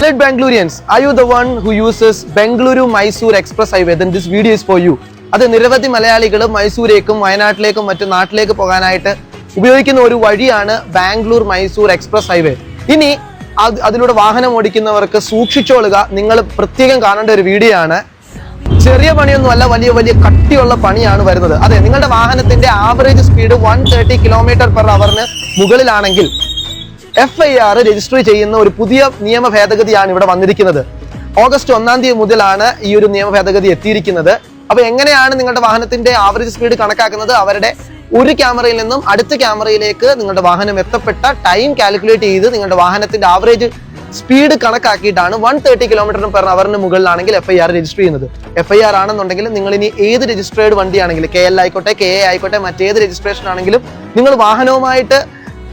Beloved Bangaloreans, are you the one who uses Bengaluru Mysore Express Highway? Then this video is for you. അത് നിരവധി മലയാളികൾ മൈസൂരേക്കും വയനാട്ടിലേക്കും മറ്റു നാട്ടിലേക്ക് പോകാനായിട്ട് ഉപയോഗിക്കുന്ന ഒരു വഴിയാണ് ബാംഗ്ലൂർ മൈസൂർ എക്സ്പ്രസ് ഹൈവേ ഇനി അതിലൂടെ വാഹനം ഓടിക്കുന്നവർക്ക് സൂക്ഷിച്ചോളുക നിങ്ങൾ പ്രത്യേകം കാണേണ്ട ഒരു വീഡിയോ ആണ് ചെറിയ പണിയൊന്നുമല്ല വലിയ വലിയ കട്ടിയുള്ള പണിയാണ് വരുന്നത് അതെ നിങ്ങളുടെ വാഹനത്തിന്റെ average speed one thirty kilometre per അവറിന് മുകളിലാണെങ്കിൽ എഫ് ഐ ആർ രജിസ്റ്റർ ചെയ്യുന്ന ഒരു പുതിയ നിയമ ഭേദഗതിയാണ് ഇവിടെ വന്നിരിക്കുന്നത്. ഓഗസ്റ്റ് ഒന്നാം തീയതി മുതലാണ് ഈ ഒരു നിയമ ഭേദഗതി എത്തിയിരിക്കുന്നത്. അപ്പൊ എങ്ങനെയാണ് നിങ്ങളുടെ വാഹനത്തിന്റെ ആവറേജ് സ്പീഡ് കണക്കാക്കുന്നത്? അവരുടെ ഒരു ക്യാമറയിൽ നിന്നും അടുത്ത ക്യാമറയിലേക്ക് നിങ്ങളുടെ വാഹനം എത്തപ്പെട്ട ടൈം കാൽക്കുലേറ്റ് ചെയ്ത് നിങ്ങളുടെ വാഹനത്തിന്റെ ആവറേജ് സ്പീഡ് കണക്കാക്കിയിട്ടാണ് വൺ തേർട്ടി കിലോമീറ്റർ പെർ അവറിന് മുകളിലാണെങ്കിൽ എഫ് ഐ ആർ രജിസ്റ്റർ ചെയ്യുന്നത്. എഫ് ഐ ആർ ആണെന്നുണ്ടെങ്കിൽ നിങ്ങൾ ഇനി ഏത് രജിസ്ട്രേഡ് വണ്ടിയാണെങ്കിലും കെ എൽ ആയിക്കോട്ടെ കെ എ ആയിക്കോട്ടെ മറ്റേത് രജിസ്ട്രേഷൻ ആണെങ്കിലും നിങ്ങൾ വാഹനവുമായിട്ട്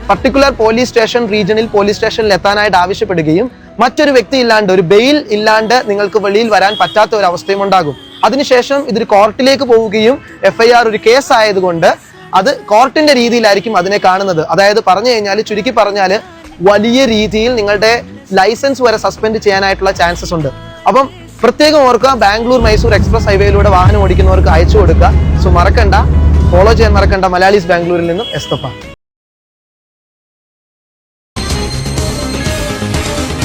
പർട്ടിക്കുലർ പോലീസ് സ്റ്റേഷൻ റീജിയണിൽ പോലീസ് സ്റ്റേഷനിൽ എത്താനായിട്ട് ആവശ്യപ്പെടുകയും മറ്റൊരു വ്യക്തി ഇല്ലാണ്ട് ഒരു ബെയിൽ ഇല്ലാണ്ട് നിങ്ങൾക്ക് വെളിയിൽ വരാൻ പറ്റാത്ത ഒരു അവസ്ഥയും ഉണ്ടാകും. അതിനുശേഷം ഇതൊരു കോർട്ടിലേക്ക് പോവുകയും എഫ് ഐ ആർ ഒരു കേസ് ആയതുകൊണ്ട് അത് കോർട്ടിന്റെ രീതിയിലായിരിക്കും അതിനെ കാണുന്നത്. അതായത് പറഞ്ഞു കഴിഞ്ഞാൽ ചുരുക്കി പറഞ്ഞാൽ വലിയ രീതിയിൽ നിങ്ങളുടെ ലൈസൻസ് വരെ സസ്പെൻഡ് ചെയ്യാനായിട്ടുള്ള ചാൻസസ് ഉണ്ട്. അപ്പം പ്രത്യേകം ഓർക്കുക ബാംഗ്ലൂർ മൈസൂർ എക്സ്പ്രസ് ഹൈവേയിലൂടെ വാഹനം ഓടിക്കുന്നവർക്ക് അയച്ചു കൊടുക്കുക. സോ മറക്കണ്ട. ഫോളോ ചെയ്യാൻ മറക്കണ്ട. മലയാളീസ് ബാംഗ്ലൂരിൽ നിന്നും എസ്തപ്പ.